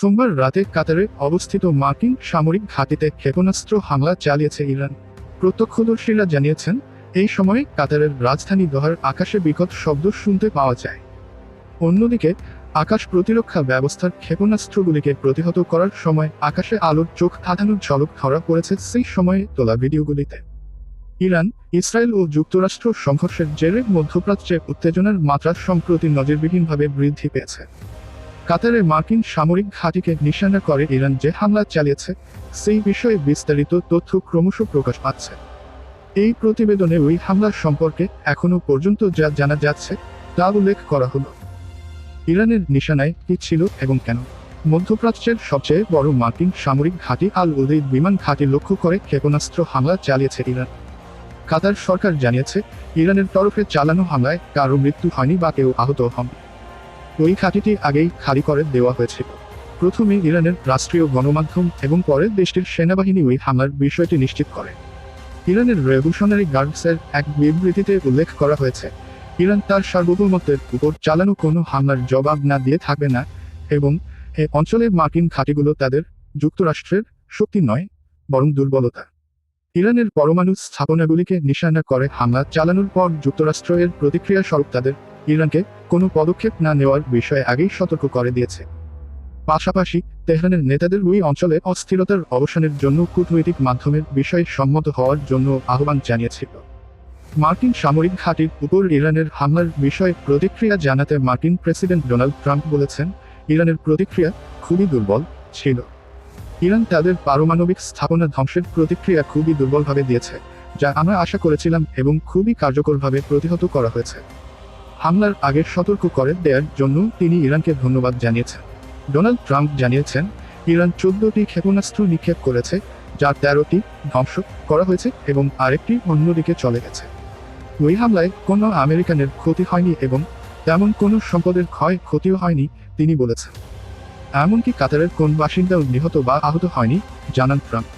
সোমবার রাতে কাতারে অবস্থিত মার্কিন সামরিক ঘাঁটিতে ক্ষেপণাস্ত্র হামলা চালিয়েছে ইরান। প্রত্যক্ষদর্শীরা জানিয়েছেন, এই সময়ে কাতারের রাজধানী দোহার আকাশে বিকট শব্দ শুনতে পাওয়া যায়। অন্যদিকে, আকাশ প্রতিরক্ষা ব্যবস্থার ক্ষেপণাস্ত্রগুলিকে প্রতিহত করার সময় আকাশে আলোর চোখ ধাঁধানোর ঝলক ধরা পড়েছে সেই সময়ে তোলা ভিডিওগুলিতে। ইরান, ইসরায়েল ও যুক্তরাষ্ট্র সংঘর্ষের জেরে মধ্যপ্রাচ্যে উত্তেজনার মাত্রা সম্প্রতি নজিরবিহীনভাবে বৃদ্ধি পেয়েছে। কাতারে মার্কিন সামরিক ঘাঁটিকে নিশানা করে ইরান যে হামলা চালিয়েছে, সেই বিষয়ে বিস্তারিত তথ্য ক্রমশ প্রকাশ পাচ্ছে। এই প্রতিবেদনে ওই হামলার সম্পর্কে এখনও পর্যন্ত যা জানা যাচ্ছে, তা উল্লেখ করা হলো। ইরানের নিশানায় কি ছিল এবং কেন? মধ্যপ্রাচ্যের সবচেয়ে বড় মার্কিন সামরিক ঘাঁটি আল উদেইদ বিমান ঘাঁটি লক্ষ্য করে ক্ষেপণাস্ত্র হামলা চালিয়েছে ইরান। কাতার সরকার জানিয়েছে, ইরানের তরফে চালানো হামলায় কারও মৃত্যু হয়নি বা কেউ আহত হন ওই ঘাঁটিটি আগেই খালি করে দেওয়া হয়েছিল। প্রথমে ইরানের রাষ্ট্রীয় গণমাধ্যম এবং পরে দেশটির সেনাবাহিনী ওই হামলার বিষয়টি নিশ্চিত করে। ইরানের রেভলিউশনারি গার্ডসের এক বিবৃতিতে উল্লেখ করা হয়েছে, ইরান তার সার্বভৌমত্বের উপর চালানো কোনো হামলার জবাব না দিয়ে থাকবে না এবং এ অঞ্চলের মার্কিন ঘাঁটিগুলো তাদের যুক্তরাষ্ট্রের শক্তি নয়, বরং দুর্বলতা। ইরানের পরমাণু স্থাপনাগুলিকে নিশানা করে হামলা চালানোর পর যুক্তরাষ্ট্র এর প্রতিক্রিয়া স্বরূপ তাদের ইরানকে কোনো পদক্ষেপ না নেওয়ার বিষয়ে আগেই সতর্ক করে দিয়েছে। পাশাপাশি, তেহরানের নেতাদের ওই অঞ্চলে অস্থিরতার অবসানের জন্য কূটনৈতিক মাধ্যমের বিষয়ে সম্মত হওয়ার জন্য আহ্বান জানিয়েছিল। মার্কিন সামরিক ঘাঁটির উপর ইরানের হামলার বিষয়ে প্রতিক্রিয়া জানাতে মার্কিন প্রেসিডেন্ট ডোনাল্ড ট্রাম্প বলেছেন, ইরানের প্রতিক্রিয়া খুবই দুর্বল ছিল। ইরান তাদের পারমাণবিক স্থাপনা ধ্বংসের প্রতিক্রিয়া খুবই দুর্বলভাবে দিয়েছে, যা আমরা আশা করেছিলাম এবং খুবই কার্যকরভাবে প্রতিহত করা হয়েছে। হামলার আগে সতর্ক করে দেওয়ার জন্য তিনি ইরানকে ধন্যবাদ জানিয়েছেন। ডোনাল্ড ট্রাম্প জানিয়েছেন, ইরান চোদ্দটি ক্ষেপণাস্ত্র নিক্ষেপ করেছে যার তেরোটি ধ্বংস করা হয়েছে এবং আরেকটি অন্যদিকে চলে গেছে। ওই হামলায় কোনো আমেরিকানের ক্ষতি হয়নি এবং তেমন কোনো সম্পদের ক্ষয় ক্ষতিও হয়নি, তিনি বলেছেন। এমনকি কাতারের কোন বাসিন্দাও নিহত বা আহত হয়নি, জানান ট্রাম্প।